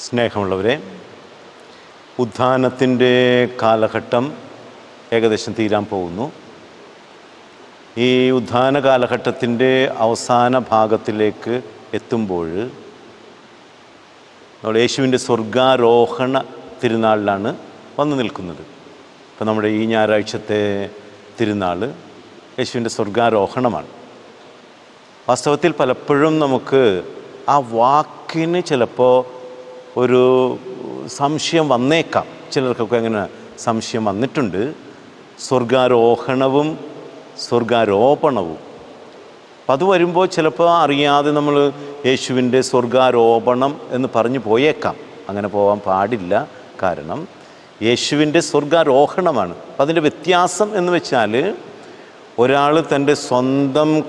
സ്നേഹമുള്ളവരെ ഉത്ഥാനത്തിന്റെ കാലഘട്ടം ഏകദേശം തീരാൻ പോകുന്നു. ഈ ഉത്ഥാന കാലഘട്ടത്തിന്റെ അവസാന ഭാഗത്തിലേക്ക് എത്തുമ്പോൾ നമ്മൾ യേശുവിന്റെ സ്വർഗാരോഹണ തിരുനാളിലാണ് വന്നു നിൽക്കുന്നത്. ഇപ്പം നമ്മുടെ ഈ ഞായറാഴ്ചത്തെ തിരുനാൾ യേശുവിന്റെ സ്വർഗാരോഹണമാണ്. വാസ്തവത്തിൽ പലപ്പോഴും നമുക്ക് ആ വാക്കിന് ചിലപ്പോൾ ഒരു സംശയം വന്നേക്കാം. ചിലർക്കൊക്കെ അങ്ങനെ സംശയം വന്നിട്ടുണ്ട്. സ്വർഗാരോഹണവും സ്വർഗാരോപണവും. അപ്പം അത് വരുമ്പോൾ ചിലപ്പോൾ അറിയാതെ നമ്മൾ യേശുവിന്റെ സ്വർഗാരോപണം എന്ന് പറഞ്ഞു പോയേക്കാം. അങ്ങനെ പോകാൻ പാടില്ല. കാരണം യേശുവിന്റെ സ്വർഗാരോഹണമാണ്. അപ്പം അതിന്റെ വ്യത്യാസം എന്ന് വെച്ചാൽ ഒരാൾ തന്റെ സ്വന്തം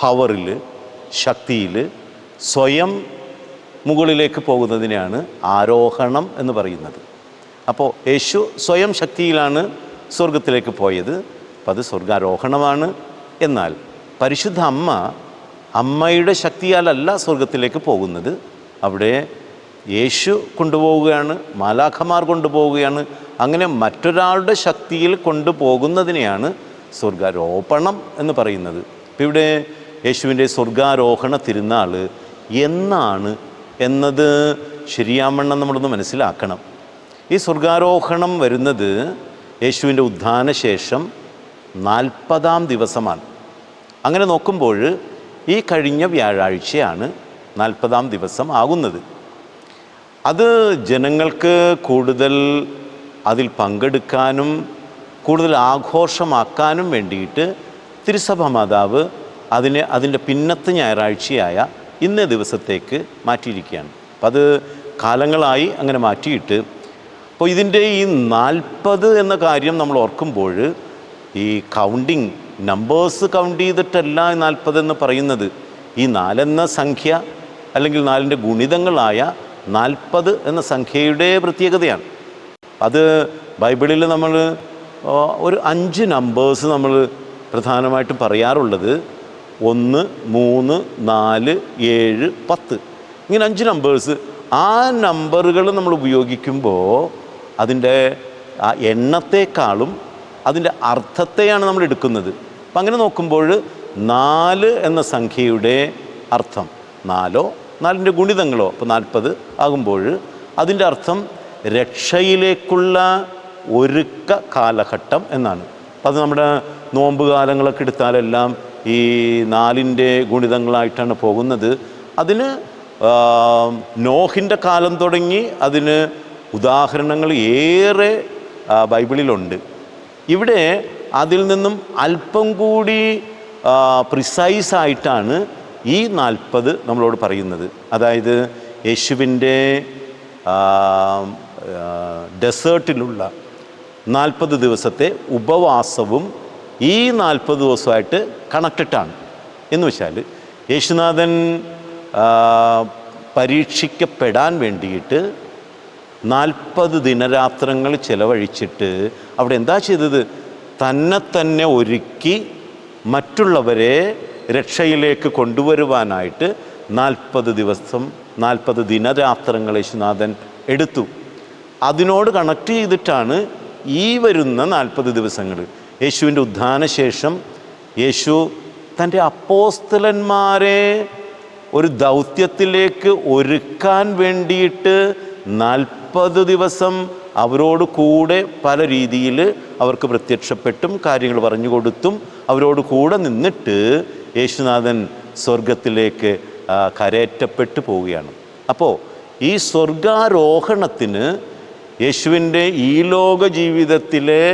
പവറിൽ ശക്തിയിൽ സ്വയം മുകളിലേക്ക് പോകുന്നതിനെയാണ് ആരോഹണം എന്ന് പറയുന്നത്. അപ്പോൾ യേശു സ്വയം ശക്തിയിലാണ് സ്വർഗത്തിലേക്ക് പോയത്. അപ്പം അത് സ്വർഗാരോഹണമാണ് എന്നാൽ പരിശുദ്ധ അമ്മ അമ്മയുടെ ശക്തിയാലല്ല സ്വർഗത്തിലേക്ക് പോകുന്നത്. അവിടെ യേശു കൊണ്ടുപോവുകയാണ് മാലാഖമാർ കൊണ്ടുപോവുകയാണ്. അങ്ങനെ മറ്റൊരാളുടെ ശക്തിയിൽ കൊണ്ടുപോകുന്നതിനെയാണ് സ്വർഗാരോപണം എന്ന് പറയുന്നത്. ഇപ്പം ഇവിടെ യേശുവിന്റെ സ്വർഗാരോഹണ തിരുനാൾ എന്നാണ് എന്നത് ശരിയാവണ്ണം നമ്മളൊന്ന് മനസ്സിലാക്കണം. ഈ സ്വർഗാരോഹണം വരുന്നത് യേശുവിന്റെ ഉദ്ധാന ശേഷം നാൽപ്പതാം ദിവസമാണ്. അങ്ങനെ നോക്കുമ്പോൾ ഈ കഴിഞ്ഞ വ്യാഴാഴ്ചയാണ് നാൽപ്പതാം ദിവസം ആകുന്നത്. അത് ജനങ്ങൾക്ക് കൂടുതൽ അതിൽ പങ്കെടുക്കാനും കൂടുതൽ ആഘോഷമാക്കാനും വേണ്ടിയിട്ട് തിരുസഭ മാതാവ് അതിനെ അതിന്റെ പിന്നത്തെ ഞായറാഴ്ചയായ ഇന്നേ ദിവസത്തേക്ക് മാറ്റിയിരിക്കുകയാണ്. അപ്പം അത് കാലങ്ങളായി അങ്ങനെ മാറ്റിയിട്ട് അപ്പോൾ ഇതിന്റെ ഈ നാൽപ്പത് എന്ന കാര്യം നമ്മൾ ഓർക്കുമ്പോൾ ഈ കൗണ്ടിങ് നമ്പേഴ്സ് കൗണ്ട് ചെയ്തിട്ടല്ല ഈ നാൽപ്പത് എന്ന് പറയുന്നത്. ഈ നാലെന്ന സംഖ്യ അല്ലെങ്കിൽ നാലിന്റെ ഗുണിതങ്ങളായ നാൽപ്പത് എന്ന സംഖ്യയുടെ പ്രത്യേകതയാണ്. അത് ബൈബിളിൽ നമ്മൾ ഒരു അഞ്ച് നമ്പേഴ്സ് നമ്മൾ പ്രധാനമായിട്ടും പറയാറുള്ളത്. ഒന്ന് മൂന്ന് നാല് ഏഴ് പത്ത്. ഇങ്ങനെ അഞ്ച് നമ്പേഴ്സ് ആ നമ്പറുകൾ നമ്മൾ ഉപയോഗിക്കുമ്പോൾ അതിന്റെ ആ എണ്ണത്തെക്കാളും അതിന്റെ അർത്ഥത്തെയാണ് നമ്മൾ എടുക്കുന്നത്. അപ്പം അങ്ങനെ നോക്കുമ്പോൾ നാല് എന്ന സംഖ്യയുടെ അർത്ഥം നാലോ നാലിന്റെ ഗുണിതങ്ങളോ അപ്പോൾ നാൽപ്പത് ആകുമ്പോൾ അതിന്റെ അർത്ഥം രക്ഷയിലേക്കുള്ള ഒരുക്ക കാലഘട്ടം എന്നാണ്. അപ്പം അത് നമ്മുടെ നോമ്പ് കാലങ്ങളൊക്കെ എടുത്താലെല്ലാം ഈ നാലിന്റെ ഗുണിതങ്ങളായിട്ടാണ് പോകുന്നത്. അതിന് നോഹിന്റെ കാലം തുടങ്ങി അതിന് ഉദാഹരണങ്ങൾ ഏറെ ബൈബിളിലുണ്ട്. ഇവിടെ അതിൽ നിന്നും അല്പം കൂടി പ്രിസൈസ് ആയിട്ടാണ് ഈ നാൽപ്പത് നമ്മളോട് പറയുന്നത്. അതായത് യേശുവിന്റെ ഡെസേർട്ടിലുള്ള നാൽപ്പത് ദിവസത്തെ ഉപവാസവും ഈ നാൽപ്പത് ദിവസമായിട്ട് കണക്റ്റഡാണ് എന്ന് വെച്ചാൽ യേശുനാഥൻ പരീക്ഷിക്കപ്പെടാൻ വേണ്ടിയിട്ട് നാൽപ്പത് ദിനരാത്രങ്ങൾ ചിലവഴിച്ചിട്ട് അവിടെ എന്താ ചെയ്തത്? തന്നെ തന്നെ ഒരുക്കി മറ്റുള്ളവരെ രക്ഷയിലേക്ക് കൊണ്ടുവരുവാനായിട്ട് നാൽപ്പത് ദിവസം നാൽപ്പത് ദിനരാത്രങ്ങൾ യേശുനാഥൻ എടുത്തു. അതിനോട് കണക്ട് ചെയ്തിട്ടാണ് ഈ വരുന്ന നാൽപ്പത് ദിവസങ്ങൾ യേശുവിന്റെ ഉദ്ധാനശേഷം യേശു തന്റെ അപ്പോസ്തലന്മാരെ ഒരു ദൗത്യത്തിലേക്ക് ഒരുക്കാൻ വേണ്ടിയിട്ട് നാൽപ്പത് ദിവസം അവരോട് കൂടെ പല രീതിയിൽ അവർക്ക് പ്രത്യക്ഷപ്പെട്ടും കാര്യങ്ങൾ പറഞ്ഞു കൊടുത്തും അവരോട് കൂടെ നിന്നിട്ട് യേശുനാഥൻ സ്വർഗത്തിലേക്ക് കരയറ്റപ്പെട്ടു പോവുകയാണ്. അപ്പോൾ ഈ സ്വർഗാരോഹണത്തിന് യേശുവിന്റെ ഈ ലോക ജീവിതത്തിലെ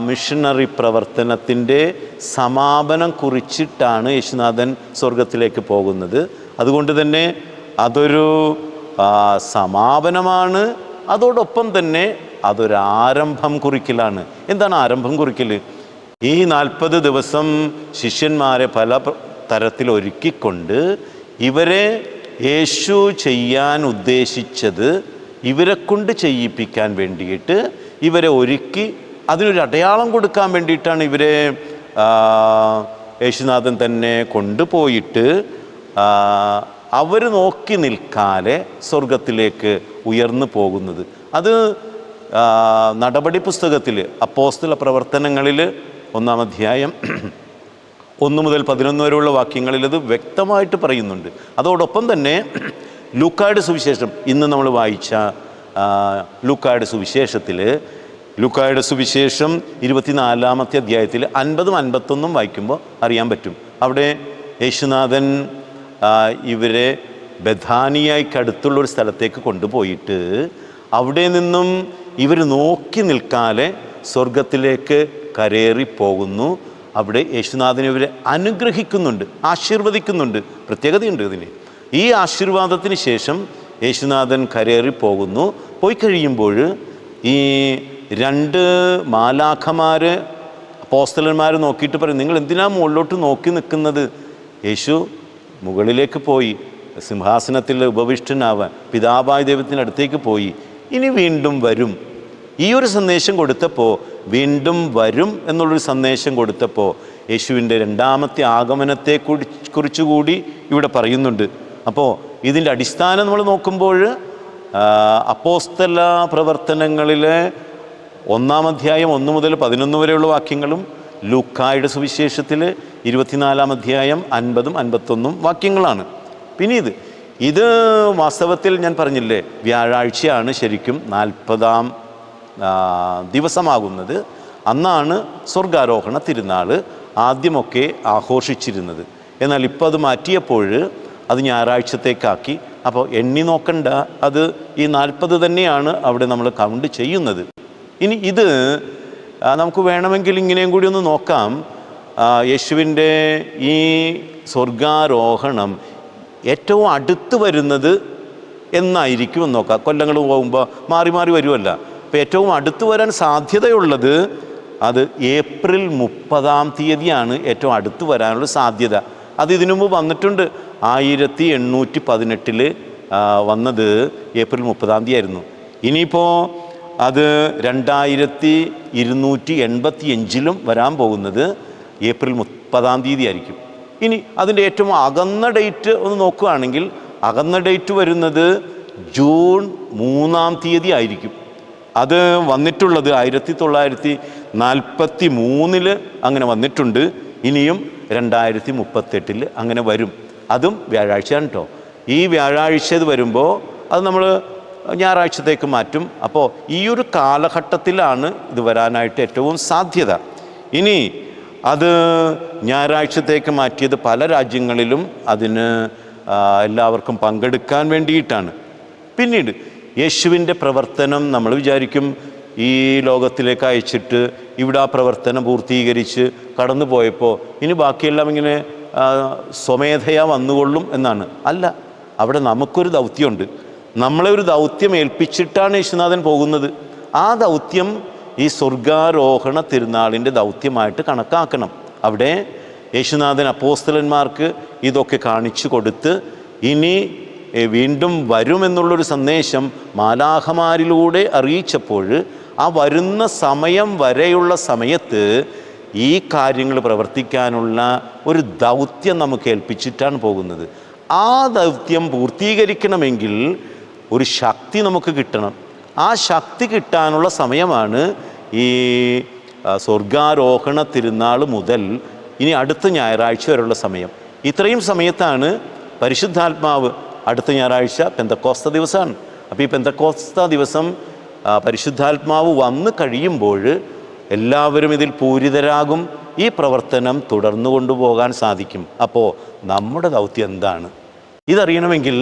മിഷണറി പ്രവർത്തനത്തിന്റെ സമാപനം കുറിച്ചിട്ടാണ് യേശുനാഥൻ സ്വർഗത്തിലേക്ക് പോകുന്നത്. അതുകൊണ്ട് തന്നെ അതൊരു സമാപനമാണ്. അതോടൊപ്പം തന്നെ അതൊരു ആരംഭം കുറിക്കലാണ്. എന്താണ് ആരംഭം കുറിക്കൽ? ഈ നാൽപ്പത് ദിവസം ശിഷ്യന്മാരെ പല തരത്തിൽ ഒരുക്കിക്കൊണ്ട് ഇവരെ യേശു ചെയ്യാൻ ഉദ്ദേശിച്ചത് ഇവരെ കൊണ്ട് ചെയ്യിപ്പിക്കാൻ വേണ്ടിയിട്ട് ഇവരെ ഒരുക്കി അതിനൊരു അടയാളം കൊടുക്കാൻ വേണ്ടിയിട്ടാണ് ഇവരെ യേശുനാഥൻ തന്നെ കൊണ്ടുപോയിട്ട് അവർ നോക്കി നിൽക്കാതെ സ്വർഗത്തിലേക്ക് ഉയർന്നു പോകുന്നത്. അത് നടപടി പുസ്തകത്തിൽ അപ്പോസ്തല പ്രവർത്തനങ്ങളിൽ ഒന്നാം അധ്യായം ഒന്ന് മുതൽ പതിനൊന്ന് വരെയുള്ള വാക്യങ്ങളിൽ അത് വ്യക്തമായിട്ട് പറയുന്നുണ്ട്. അതോടൊപ്പം തന്നെ ലൂക്കായുടെ സുവിശേഷം ഇന്ന് നമ്മൾ വായിച്ച ലൂക്കായുടെ സുവിശേഷത്തിൽ ലൂക്കായുടെ സുവിശേഷം ഇരുപത്തിനാലാമത്തെ അധ്യായത്തിൽ അൻപതും അൻപത്തൊന്നും വായിക്കുമ്പോൾ അറിയാൻ പറ്റും. അവിടെ യേശുനാഥൻ ഇവരെ ബഥാനിയായിക്കടുത്തുള്ള ഒരു സ്ഥലത്തേക്ക് കൊണ്ടുപോയിട്ട് അവിടെ നിന്നും ഇവർ നോക്കി നിൽക്കാതെ സ്വർഗത്തിലേക്ക് കരേറി പോകുന്നു. അവിടെ യേശുനാഥനെ ഇവരെ അനുഗ്രഹിക്കുന്നുണ്ട് ആശീർവദിക്കുന്നുണ്ട്. പ്രത്യേകതയുണ്ട് ഇതിന്. ഈ ആശീർവാദത്തിന് ശേഷം യേശുനാഥൻ കരേറി പോകുന്നു. പോയി കഴിയുമ്പോൾ ഈ രണ്ട് മാലാഖമാർ പോസ്റ്റലന്മാർ നോക്കിയിട്ട് പറയും നിങ്ങൾ എന്തിനാ മുകളിലോട്ട് നോക്കി നിൽക്കുന്നത്? യേശു മുകളിലേക്ക് പോയി സിംഹാസനത്തിൽ ഉപവിഷ്ടനാവാൻ പിതാവായ ദൈവത്തിന്റെ അടുത്തേക്ക് പോയി ഇനി വീണ്ടും വരും. ഈ ഒരു സന്ദേശം കൊടുത്തപ്പോൾ വീണ്ടും വരും എന്നുള്ളൊരു സന്ദേശം കൊടുത്തപ്പോൾ യേശുവിന്റെ രണ്ടാമത്തെ ആഗമനത്തെ കുറി- കുറിച്ചുകൂടി ഇവിടെ പറയുന്നുണ്ട്. അപ്പോൾ ഇതിന്റെ അടിസ്ഥാനം നമ്മൾ നോക്കുമ്പോൾ അപ്പോസ്തല പ്രവർത്തനങ്ങളിലെ ഒന്നാം അധ്യായം ഒന്ന് മുതൽ പതിനൊന്ന് വരെയുള്ള വാക്യങ്ങളും ലൂക്കായുടെ സുവിശേഷത്തിൽ ഇരുപത്തിനാലാം അധ്യായം അൻപതും അൻപത്തൊന്നും വാക്യങ്ങളാണ്. പിന്നെ ഇത് ഇത് വാസ്തവത്തിൽ ഞാൻ പറഞ്ഞില്ലേ വ്യാഴാഴ്ചയാണ് ശരിക്കും നാൽപ്പതാം ദിവസമാകുന്നത്. അന്നാണ് സ്വർഗാരോഹണ തിരുനാൾ ആദ്യമൊക്കെ ആഘോഷിച്ചിരുന്നത്. എന്നാൽ ഇപ്പോൾ അത് മാറ്റിയപ്പോൾ അത് ഞായറാഴ്ചത്തേക്കാക്കി. അപ്പോൾ എണ്ണി നോക്കണ്ട അത് ഈ നാൽപ്പത് തന്നെയാണ് അവിടെ നമ്മൾ കൗണ്ട് ചെയ്യുന്നത്. ഇനി ഇത് നമുക്ക് വേണമെങ്കിൽ ഇങ്ങനെയും കൂടി ഒന്ന് നോക്കാം. യേശുവിന്റെ ഈ സ്വർഗാരോഹണം ഏറ്റവും അടുത്ത് വരുന്നത് എന്നായിരിക്കും എന്ന് നോക്കാം. കൊല്ലങ്ങൾ പോകുമ്പോൾ മാറി മാറി വരുമല്ല അപ്പോൾ ഏറ്റവും അടുത്ത് വരാൻ സാധ്യതയുള്ളത് അത് ഏപ്രിൽ മുപ്പതാം തീയതിയാണ് ഏറ്റവും അടുത്ത് വരാനുള്ള സാധ്യത. അത് ഇതിനു മുമ്പ് വന്നിട്ടുണ്ട്. ആയിരത്തി എണ്ണൂറ്റി പതിനെട്ടിൽ വന്നത് ഏപ്രിൽ മുപ്പതാം തീയതി ആയിരുന്നു. ഇനിയിപ്പോൾ അത് രണ്ടായിരത്തി ഇരുന്നൂറ്റി എൺപത്തി അഞ്ചിലും വരാൻ പോകുന്നത് ഏപ്രിൽ മുപ്പതാം തീയതി ആയിരിക്കും ഇനി അതിന്റെ ഏറ്റവും അകന്ന ഡേറ്റ് ഒന്ന് നോക്കുകയാണെങ്കിൽ അകന്ന ഡേറ്റ് വരുന്നത് ജൂൺ മൂന്നാം തീയതി ആയിരിക്കും. അത് വന്നിട്ടുള്ളത് ആയിരത്തി തൊള്ളായിരത്തി നാൽപ്പത്തി മൂന്നിൽ അങ്ങനെ വന്നിട്ടുണ്ട്. ഇനിയും രണ്ടായിരത്തി മുപ്പത്തെട്ടിൽ അങ്ങനെ വരും. അതും വ്യാഴാഴ്ചയാണ് കേട്ടോ ഈ വ്യാഴാഴ്ച ഇത് വരുമ്പോൾ അത് നമ്മൾ ഞായറാഴ്ചത്തേക്ക് മാറ്റും. അപ്പോൾ ഈ ഒരു കാലഘട്ടത്തിലാണ് ഇത് വരാനായിട്ട് ഏറ്റവും സാധ്യത. ഇനി അത് ഞായറാഴ്ചത്തേക്ക് മാറ്റിയത് പല രാജ്യങ്ങളിലും അതിന് എല്ലാവർക്കും പങ്കെടുക്കാൻ വേണ്ടിയിട്ടാണ്. പിന്നീട് യേശുവിന്റെ പ്രവർത്തനം നമ്മൾ വിചാരിക്കും ഈ ലോകത്തിലേക്ക് അയച്ചിട്ട് ഇവിടെ ആ പ്രവർത്തനം പൂർത്തീകരിച്ച് കടന്നു പോയപ്പോൾ ഇനി ബാക്കിയെല്ലാം ഇങ്ങനെ സ്വമേധയാ വന്നുകൊള്ളും എന്നാണ്. അല്ല അവിടെ നമുക്കൊരു ദൗത്യമുണ്ട്. നമ്മളെ ഒരു ദൗത്യം ഏൽപ്പിച്ചിട്ടാണ് യേശുനാഥൻ പോകുന്നത്. ആ ദൗത്യം ഈ സ്വർഗാരോഹണ തിരുനാളിന്റെ ദൗത്യമായിട്ട് കണക്കാക്കണം. അവിടെ യേശുനാഥൻ അപ്പോസ്തലന്മാർക്ക് ഇതൊക്കെ കാണിച്ചു കൊടുത്ത് ഇനി വീണ്ടും വരുമെന്നുള്ളൊരു സന്ദേശം മാലാഹമാരിലൂടെ അറിയിച്ചപ്പോൾ ആ വരുന്ന സമയം വരെയുള്ള സമയത്ത് ഈ കാര്യങ്ങൾ പ്രവർത്തിക്കാനുള്ള ഒരു ദൗത്യം നമുക്ക് ഏൽപ്പിച്ചിട്ടാണ് പോകുന്നത്. ആ ദൗത്യം പൂർത്തീകരിക്കണമെങ്കിൽ ഒരു ശക്തി നമുക്ക് കിട്ടണം. ആ ശക്തി കിട്ടാനുള്ള സമയമാണ് ഈ സ്വർഗാരോഹണ തിരുനാൾ മുതൽ ഇനി അടുത്ത ഞായറാഴ്ച വരെയുള്ള സമയം. ഇത്രയും സമയത്താണ് പരിശുദ്ധാത്മാവ് അടുത്ത ഞായറാഴ്ച പെന്തക്കോസ്ത ദിവസമാണ്. അപ്പോൾ ഈ പെന്തക്കോസ്ത ദിവസം പരിശുദ്ധാത്മാവ് വന്ന് കഴിയുമ്പോൾ എല്ലാവരും ഇതിൽ പൂരിതരാകും. ഈ പ്രവർത്തനം തുടർന്നു കൊണ്ടുപോകാൻ സാധിക്കും. അപ്പോൾ നമ്മുടെ ദൗത്യം എന്താണ്? ഇതറിയണമെങ്കിൽ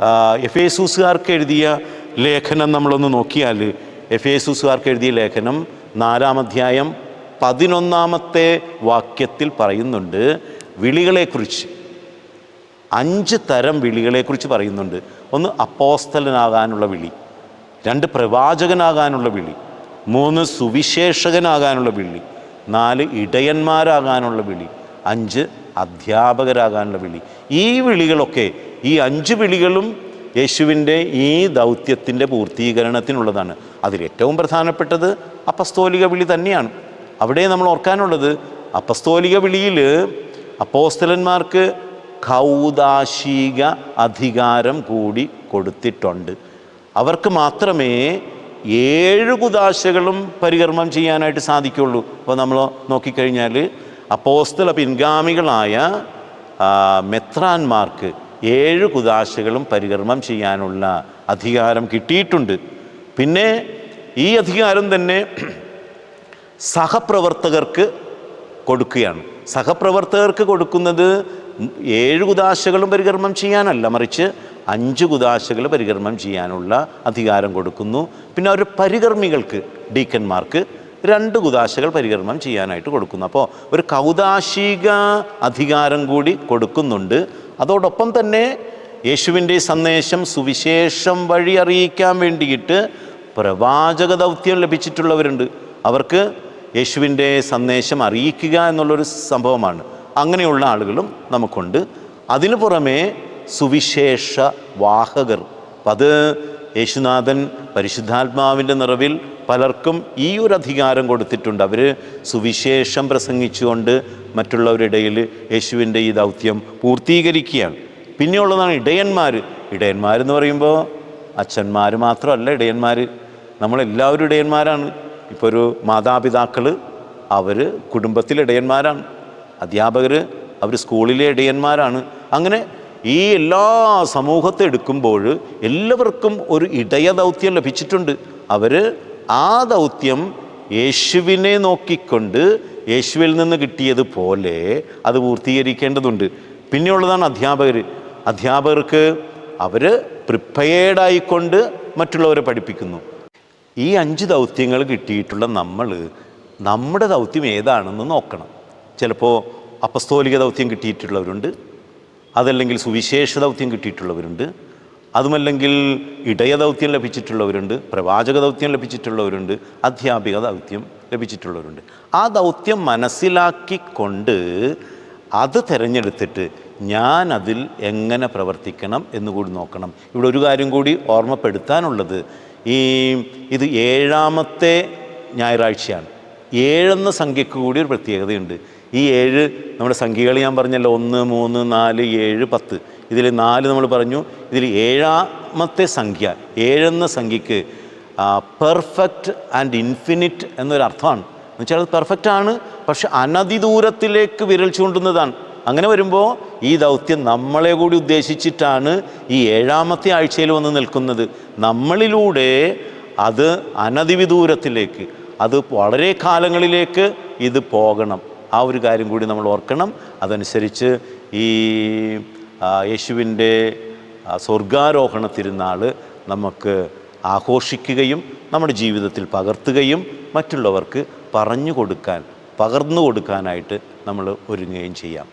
ആ, സൂസുകാർക്ക് എഴുതിയ ലേഖനം നമ്മളൊന്ന് നോക്കിയാൽ എഫ് എസൂസുകാർക്ക് എഴുതിയ ലേഖനം നാലാം അധ്യായം പതിനൊന്നാമത്തെ വാക്യത്തിൽ പറയുന്നുണ്ട് വിളികളെക്കുറിച്ച്. അഞ്ച് തരം വിളികളെക്കുറിച്ച് പറയുന്നുണ്ട്. ഒന്ന് അപ്പോസ്തലനാകാനുള്ള വിളി രണ്ട് പ്രവാചകനാകാനുള്ള വിളി മൂന്ന് സുവിശേഷകനാകാനുള്ള വിളി നാല് ഇടയന്മാരാകാനുള്ള വിളി അഞ്ച് അധ്യാപകരാകാനുള്ള വിളി. ഈ വിളികളൊക്കെ ഈ അഞ്ച് വിളികളും യേശുവിന്റെ ഈ ദൗത്യത്തിന്റെ പൂർത്തീകരണത്തിനുള്ളതാണ്. അതിലേറ്റവും പ്രധാനപ്പെട്ടത് അപ്പസ്തോലിക വിളി തന്നെയാണ്. അവിടെ നമ്മൾ ഓർക്കാനുള്ളത് അപ്പസ്തോലിക വിളിയിൽ അപ്പോസ്തലന്മാർക്ക് കൗദാശിക അധികാരം കൂടി കൊടുത്തിട്ടുണ്ട്. അവർക്ക് മാത്രമേ ഏഴ് കുദാശകളും പരികർമ്മം ചെയ്യാനായിട്ട് സാധിക്കുള്ളൂ. അപ്പോൾ നമ്മൾ നോക്കിക്കഴിഞ്ഞാൽ അപ്പോസ്തല പിൻഗാമികളായ മെത്രാന്മാർക്ക് ഏഴ് കുദാശകളും പരികർമ്മം ചെയ്യാനുള്ള അധികാരം കിട്ടിയിട്ടുണ്ട്. പിന്നെ ഈ അധികാരം തന്നെ സഹപ്രവർത്തകർക്ക് കൊടുക്കുകയാണ്. സഹപ്രവർത്തകർക്ക് കൊടുക്കുന്നത് ഏഴ് കുദാശകളും പരികർമ്മം ചെയ്യാനല്ല മറിച്ച് അഞ്ച് കുദാശകൾ പരികർമ്മം ചെയ്യാനുള്ള അധികാരം കൊടുക്കുന്നു. പിന്നെ അവർ പരികർമ്മികൾക്ക് ഡീക്കന്മാർക്ക് രണ്ട് കുദാശകൾ പരികർമ്മം ചെയ്യാനായിട്ട് കൊടുക്കുന്നു. അപ്പോൾ ഒരു കൗതാശിക അധികാരം കൂടി കൊടുക്കുന്നുണ്ട്. അതോടൊപ്പം തന്നെ യേശുവിന്റെ സന്ദേശം സുവിശേഷം വഴി അറിയിക്കാൻ വേണ്ടിയിട്ട് പ്രവാചക ദൗത്യം ലഭിച്ചിട്ടുള്ളവരുണ്ട്. അവർക്ക് യേശുവിന്റെ സന്ദേശം അറിയിക്കുക എന്നുള്ളൊരു സംഭവമാണ്. അങ്ങനെയുള്ള ആളുകളും നമുക്കുണ്ട്. അതിനു പുറമെ സുവിശേഷ വാഹകർ അപ്പം അത് യേശുനാഥൻ പരിശുദ്ധാത്മാവിന്റെ നിറവിൽ പലർക്കും ഈ ഒരു അധികാരം കൊടുത്തിട്ടുണ്ട്. അവർ സുവിശേഷം പ്രസംഗിച്ചുകൊണ്ട് മറ്റുള്ളവരിടയിൽ യേശുവിന്റെ ഈ ദൗത്യം പൂർത്തീകരിക്കുകയാണ്. പിന്നെയുള്ളതാണ് ഇടയന്മാർ ഇടയന്മാരെന്ന് പറയുമ്പോൾ അച്ഛന്മാർ മാത്രമല്ല ഇടയന്മാർ നമ്മളെല്ലാവരും ഇടയന്മാരാണ്. ഇപ്പോൾ ഒരു മാതാപിതാക്കൾ അവർ കുടുംബത്തിലെ ഇടയന്മാരാണ്. അധ്യാപകർ അവർ സ്കൂളിലെ ഇടയന്മാരാണ്. അങ്ങനെ ഈ എല്ലാ സമൂഹത്തെ എടുക്കുമ്പോൾ എല്ലാവർക്കും ഒരു ഇടയ ദൗത്യം ലഭിച്ചിട്ടുണ്ട്. അവർ ആ ദൗത്യം യേശുവിനെ നോക്കിക്കൊണ്ട് യേശുവിൽ നിന്ന് കിട്ടിയതുപോലെ അത് പൂർത്തീകരിക്കേണ്ടതുണ്ട്. പിന്നെയുള്ളതാണ് അധ്യാപകർ. അധ്യാപകർക്ക് അവർ പ്രിപ്പയേർഡായിക്കൊണ്ട് മറ്റുള്ളവരെ പഠിപ്പിക്കുന്നു. ഈ അഞ്ച് ദൗത്യങ്ങൾ കിട്ടിയിട്ടുള്ള നമ്മൾ നമ്മുടെ ദൗത്യം ഏതാണെന്ന് നോക്കണം. ചിലപ്പോൾ അപസ്തോലിക ദൗത്യം കിട്ടിയിട്ടുള്ളവരുണ്ട്. അതല്ലെങ്കിൽ സുവിശേഷ ദൗത്യം കിട്ടിയിട്ടുള്ളവരുണ്ട്. അതുമല്ലെങ്കിൽ ഇടയ ദൗത്യം ലഭിച്ചിട്ടുള്ളവരുണ്ട് പ്രവാചക ദൗത്യം ലഭിച്ചിട്ടുള്ളവരുണ്ട് അധ്യാപിക ദൗത്യം ലഭിച്ചിട്ടുള്ളവരുണ്ട്. ആ ദൗത്യം മനസ്സിലാക്കിക്കൊണ്ട് അത് തിരഞ്ഞെടുത്തിട്ട് ഞാൻ അതിൽ എങ്ങനെ പ്രവർത്തിക്കണം എന്നുകൂടി നോക്കണം. ഇവിടെ ഒരു കാര്യം കൂടി ഓർമ്മപ്പെടുത്താനുള്ളത്. ഈ ഇത് ഏഴാമത്തെ ഞായറാഴ്ചയാണ്. ഏഴെന്ന സംഖ്യക്ക് കൂടി ഒരു പ്രത്യേകതയുണ്ട്. ഈ ഏഴ് നമ്മുടെ സംഖ്യകൾ ഞാൻ പറഞ്ഞല്ലോ ഒന്ന് മൂന്ന് നാല് ഏഴ് പത്ത്. ഇതിൽ നാല് നമ്മൾ പറഞ്ഞു. ഇതിൽ ഏഴാമത്തെ സംഖ്യ ഏഴെന്ന സംഖ്യക്ക് പെർഫെക്റ്റ് ആൻഡ് ഇൻഫിനിറ്റ് എന്നൊരർത്ഥമാണ് എന്ന് വെച്ചാൽ അത് പെർഫെക്റ്റ് ആണ് പക്ഷെ അനധിദൂരത്തിലേക്ക് വിരൽ ചൂണ്ടുന്നതാണ്. അങ്ങനെ വരുമ്പോൾ ഈ ദൗത്യം നമ്മളെ കൂടി ഉദ്ദേശിച്ചിട്ടാണ് ഈ ഏഴാമത്തെ ആഴ്ചയിൽ വന്ന് നിൽക്കുന്നത്. നമ്മളിലൂടെ അത് അനധിവിദൂരത്തിലേക്ക് അത് വളരെ കാലങ്ങളിലേക്ക് ഇത് പോകണം. ആ ഒരു കാര്യം കൂടി നമ്മൾ ഓർക്കണം. അതനുസരിച്ച് ഈ യേശുവിന്റെ സ്വർഗാരോഹണ തിരുനാൾ നമുക്ക് ആഘോഷിക്കുകയും നമ്മുടെ ജീവിതത്തിൽ പകർത്തുകയും മറ്റുള്ളവർക്ക് പറഞ്ഞു കൊടുക്കാൻ പകർന്നു കൊടുക്കാനായിട്ട് നമ്മൾ ഒരുങ്ങുകയും ചെയ്യാം.